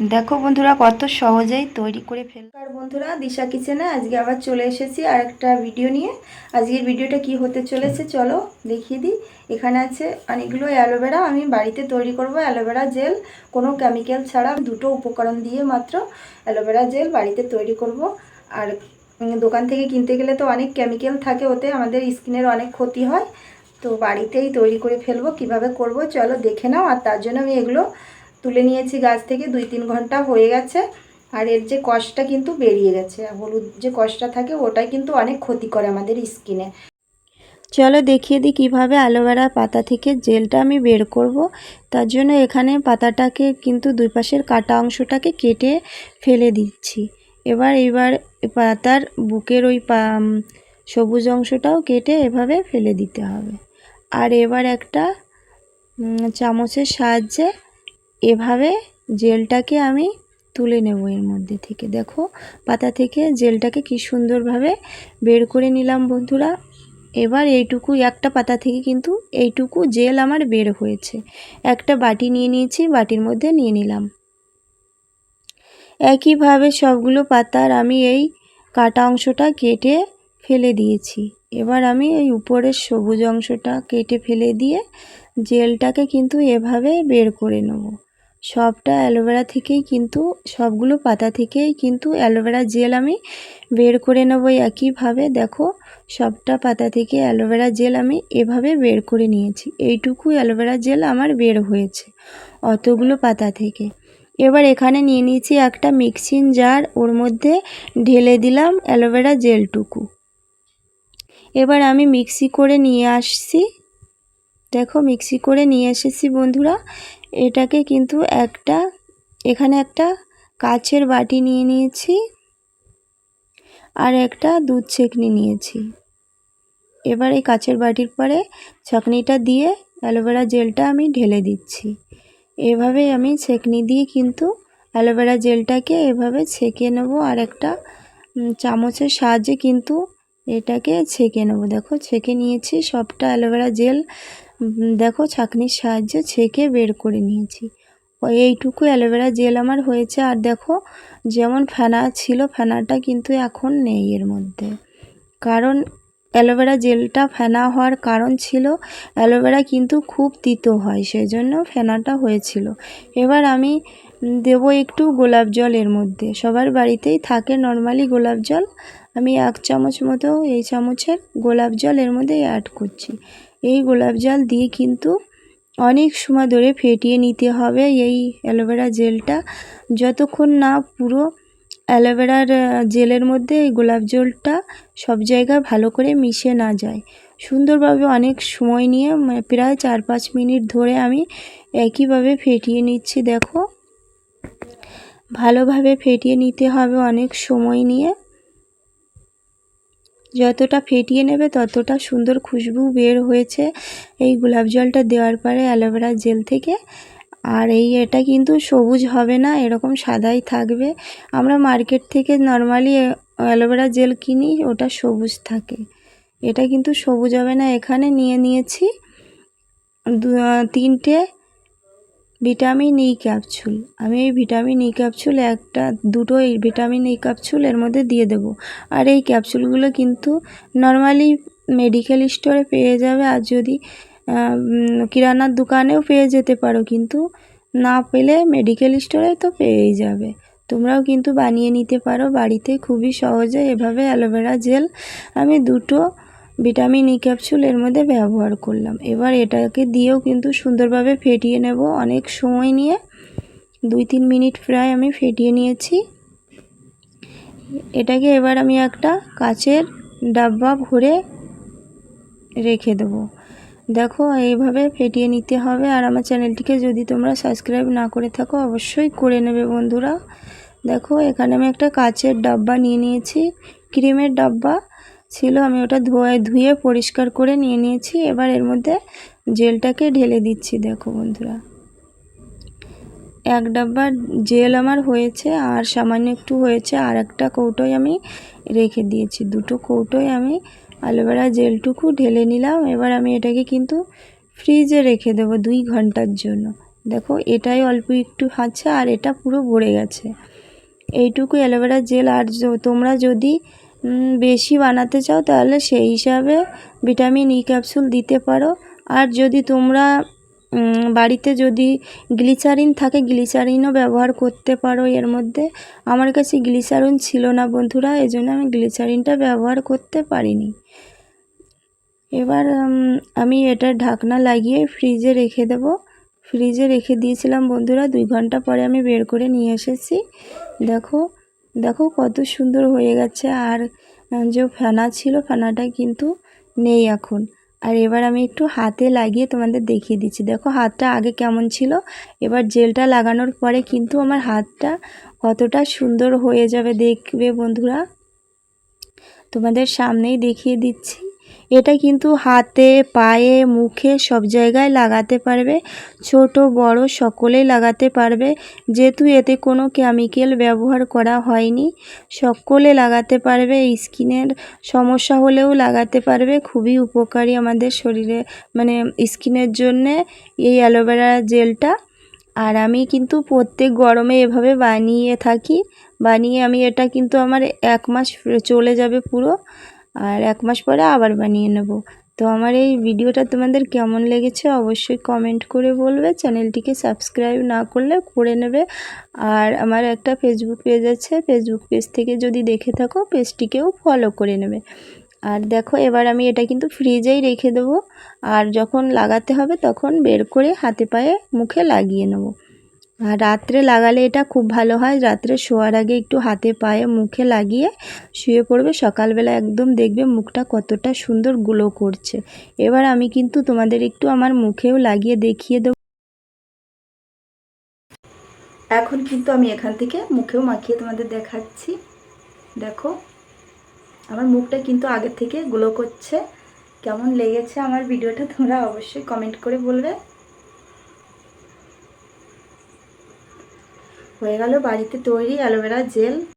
দেখো বন্ধুরা, কত সহজেই তৈরি করে ফেল আর বন্ধুরা, দিশা কিচেনে আজকে আবার চলে এসেছি আর একটা ভিডিও নিয়ে। আজকের ভিডিওটা কি হতে চলেছে চলো দেখিয়ে দিই। এখানে আছে অনেকগুলো অ্যালোভেরা, আমি বাড়িতে তৈরি করব অ্যালোভেরা জেল। কোনো কেমিক্যাল ছাড়া দুটো উপকরণ দিয়ে মাত্র অ্যালোভেরা জেল বাড়িতে তৈরি করব। আর দোকান থেকে কিনতে গেলে তো অনেক কেমিক্যাল থাকে, ওতে আমাদের স্কিনের অনেক ক্ষতি হয়। তো বাড়িতেই তৈরি করে ফেলব, কীভাবে করব চলো দেখে নাও। আর তার জন্য আমি এগুলো তুলে নিয়েছি গাছ থেকে, দুই তিন ঘণ্টা হয়ে গেছে। আর এর যে কষটা কিন্তু বেরিয়ে গেছে। হলুদ যে কষটা থাকে, ওটাই কিন্তু অনেক ক্ষতি করে আমাদের স্কিনে চলো দেখিয়ে দিই কীভাবে অ্যালোভেরা পাতা থেকে জেলটা আমি বের করব। তার জন্য এখানে পাতাটাকে কিন্তু দুই পাশের কাটা অংশটাকে কেটে ফেলে দিচ্ছি। এবার এবার পাতার বুকের ওই সবুজ অংশটাও কেটে এভাবে ফেলে দিতে হবে। আর এবার একটা চামচের সাহায্যে এভাবে জেলটাকে আমি তুলে নেব এর মধ্যে থেকে। দেখো, পাতা থেকে জেলটাকে কি সুন্দরভাবে বের করে নিলাম বন্ধুরা। এবার এইটুকু, একটা পাতা থেকে কিন্তু এইটুকু জেল আমার বের হয়েছে। একটা বাটি নিয়ে নিয়েছি, বাটির মধ্যে নিয়ে নিলাম। একইভাবে সবগুলো পাতার আমি এই কাটা অংশটা কেটে ফেলে দিয়েছি। এবার আমি এই উপরের সবুজ অংশটা কেটে ফেলে দিয়ে জেলটাকে কিন্তু এভাবে বের করে নেব। সবটা অ্যালোভেরা থেকেই কিন্তু, সবগুলো পাতা থেকেই কিন্তু অ্যালোভেরা জেল আমি বের করে নেব একইভাবে। দেখো, সবটা পাতা থেকে অ্যালোভেরা জেল আমি এভাবে বের করে নিয়েছি। এইটুকু অ্যালোভেরা জেল আমার বের হয়েছে অতগুলো পাতা থেকে। এবার এখানে নিয়ে নিয়েছি একটা মিক্সিং জার, ওর মধ্যে ঢেলে দিলাম অ্যালোভেরা জেলটুকু। এবার আমি মিক্সি করে নিয়ে আসছি। দেখো, মিক্সি করে নিয়ে এসেছি বন্ধুরা। এটাকে কিন্তু একটা, এখানে একটা কাচের বাটি নিয়ে নিয়েছি আর একটা দুধ ছেঁকনি নিয়েছি। এবার এই কাচের বাটির পরে ছাঁকনিটা দিয়ে অ্যালোভেরা জেলটা আমি ঢেলে দিচ্ছি। এভাবে আমি ছেঁকনি দিয়ে কিন্তু অ্যালোভেরা জেলটাকে এভাবে ছেঁকে নেব আর একটা চামচের সাহায্যে কিন্তু এটাকে ছেঁকে নেব। দেখো, ছেঁকে নিয়েছি, সবটা অ্যালোভেরা জেল। দেখো, ছাঁকনির সাহায্যে ছেঁকে বের করে নিয়েছি। এইটুকু অ্যালোভেরা জেল আমার হয়েছে। আর দেখো, যেমন ফেনা ছিল, ফেনাটা কিন্তু এখন নেই এর মধ্যে। কারণ অ্যালোভেরা জেলটা ফেনা হওয়ার কারণ ছিল, অ্যালোভেরা কিন্তু খুব তিতো হয় সেই জন্য ফেনাটা হয়েছিল। এবার আমি দেব একটু গোলাপ জল এর মধ্যে। সবার বাড়িতেই থাকে নর্মালি গোলাপ জল। আমি এক চামচ মতো এই চামচের গোলাপ জল এর মধ্যে অ্যাড করছি। এই গোলাপ জল দিয়ে কিন্তু অনেক সময় ধরে ফেটিয়ে নিতে হবে এই অ্যালোভেরা জেলটা। যতক্ষণ না পুরো অ্যালোভেরার জেলের মধ্যে এই গোলাপ জলটা সব জায়গায় ভালো করে মিশে না যায়। সুন্দরভাবে অনেক সময় নিয়ে মানে প্রায় চার পাঁচ মিনিট ধরে আমি একইভাবে ফেটিয়ে নিচ্ছি, দেখো। ভালোভাবে ফেটিয়ে নিতে হবে অনেক সময় নিয়ে। যতটা ফেটিয়ে নেবে ততটা সুন্দর খুশবু বের হয়েছে এই গোলাপ জলটা দেওয়ার পরে অ্যালোভেরা জেল থেকে। আর এই এটা কিন্তু সবুজ হবে না, এরকম সাদাই থাকবে। আমরা মার্কেট থেকে নর্মালি অ্যালোভেরা জেল কিনি, ওটা সবুজ থাকে। এটা কিন্তু সবুজ হবে না, এখানে নিয়ে নিয়েছি। তিনটে ভিটামিন ই ক্যাপসুল আমি এই ভিটামিন ই ক্যাপসুল একটা, দুটো এই ভিটামিন ই ক্যাপসুল এর মধ্যে দিয়ে দেব। আর এই ক্যাপসুলগুলো কিন্তু নর্মালি মেডিকেল স্টোরে পেয়ে যাবে। আর যদি কিরানার দোকানেও পেয়ে যেতে পারো। কিন্তু না পেলে মেডিকেল স্টোরে তো পেয়েই যাবে। তোমরাও কিন্তু বানিয়ে নিতে পারো। বাড়িতে খুবই সহজে এভাবে অ্যালোভেরা জেল। আমি দুটো ভিটামিন ই ক্যাপসুল এর মধ্যে ব্যবহার করলাম। এবার এটাকে দিয়েও কিন্তু সুন্দরভাবে ফেটিয়ে নেব। অনেক সময় নিয়ে দুই তিন মিনিট প্রায় আমি ফেটিয়ে নিয়েছি। এটাকে এবার আমি একটা কাচের ডাব্বা ভরে রেখে দেবো। দেখো, এইভাবে ফেটিয়ে নিতে হবে। আর আমার চ্যানেলটিকে যদি তোমরা সাবস্ক্রাইব না করে থাকো, অবশ্যই করে নেবে বন্ধুরা। দেখো, এখানে আমি একটা কাচের ডাব্বা নিয়ে নিয়েছি। ক্রিমের ডাব্বা। ছিল, আমি ওটা ধোয়া, ধুয়ে পরিষ্কার করে নিয়ে নিয়েছি। এবার এর মধ্যে জেলটাকে ঢেলে দিচ্ছি, দেখো বন্ধুরা। এক ডাব্বা জেল আমার হয়েছে, আর সামান্য একটু হয়েছে, আর একটা কৌটোয় আমি রেখে দিয়েছি। দুটো কৌটোয় আমি অ্যালোভেরা জেলটুকু ঢেলে নিলাম। এবার আমি এটাকে কিন্তু ফ্রিজে রেখে দেবো দুই ঘণ্টার জন্য। দেখো, এটাই অল্প একটু আছে আর এটা পুরো ভরে গেছে। এইটুকু অ্যালোভেরা জেল, আর তোমরা যদি বেশি বানাতে চাও তাহলে সেই হিসাবে ভিটামিন ই ক্যাপসুল দিতে পারো। আর যদি তোমরা বাড়িতে যদি গ্লিসারিন থাকে, গ্লিসারিনও ব্যবহার করতে পারো এর মধ্যে। আমার কাছে গ্লিসারিন ছিল না বন্ধুরা এই জন্য আমি গ্লিসারিনটা ব্যবহার করতে পারিনি। এবার আমি এটার ঢাকনা লাগিয়ে ফ্রিজে রেখে দেব। ফ্রিজে রেখে দিয়েছিলাম বন্ধুরা, দুই ঘণ্টা পরে আমি বের করে নিয়ে এসেছি। দেখো দেখো কত সুন্দর হয়ে গেছে আর যে ফেনা ছিল ফেনাটা কিন্তু নেই এখন। আর এবার আমি একটু হাতে লাগিয়ে তোমাদের দেখিয়ে দিচ্ছি। দেখো হাতটা আগে কেমন ছিল, এবার জেলটা লাগানোর পরে কিন্তু আমার হাতটা কতটা সুন্দর হয়ে যাবে দেখবে বন্ধুরা। তোমাদের সামনেই দেখিয়ে দিচ্ছি। এটা কিন্তু হাতে, পায়ে, মুখে সব জায়গায় লাগাতে পারবে। ছোট, বড় সকলেই লাগাতে পারবে। যেহেতু এতে কোনো কেমিক্যাল ব্যবহার করা হয়নি, সকলে লাগাতে পারবে। স্কিনের সমস্যা হলেও লাগাতে পারবে। খুবই উপকারী আমাদের শরীরে মানে স্কিনের জন্যে এই অ্যালোভেরা জেলটা। আর আমি কিন্তু প্রত্যেক গরমে এভাবে বানিয়ে থাকি। বানিয়ে আমি এটা কিন্তু আমার এক মাস চলে যাবে পুরো। আর এক মাস পরে আবার বানিয়ে নেব। তো আমার এই ভিডিওটা তোমাদের কেমন লেগেছে অবশ্যই কমেন্ট করে বলবে। চ্যানেলটিকে সাবস্ক্রাইব না করলে করে নেবে। আর আমার একটা ফেসবুক পেজ আছে। ফেসবুক পেজ থেকে যদি দেখে থাকো পেজটিকেও ফলো করে নেবে। আর দেখো, এবার আমি এটা কিন্তু ফ্রিজেই রেখে দেবো। আর যখন লাগাতে হবে, তখন বের করে হাতে পায়ে মুখে লাগিয়ে নেব। রাত্রে লাগালে এটা খুব ভালো হয়। রাত্রে শোয়ার আগে একটু হাতে পায়ে মুখে লাগিয়ে শুয়ে পড়বে। সকালবেলা একদম দেখবে মুখটা কতটা সুন্দর গ্লো করছে। এবার আমি কিন্তু তোমাদের একটু আমার মুখেও লাগিয়ে দেখিয়ে দেবো। এখন কিন্তু আমি এখান থেকে মুখেও মাখিয়ে তোমাদের দেখাচ্ছি। দেখো, আমার মুখটা কিন্তু আগের থেকে গ্লো করছে। কেমন লেগেছে আমার ভিডিওটা তোমরা অবশ্যই কমেন্ট করে বলবে। হয়ে গেল বাড়িতে তৈরি অ্যালোভেরা জেল।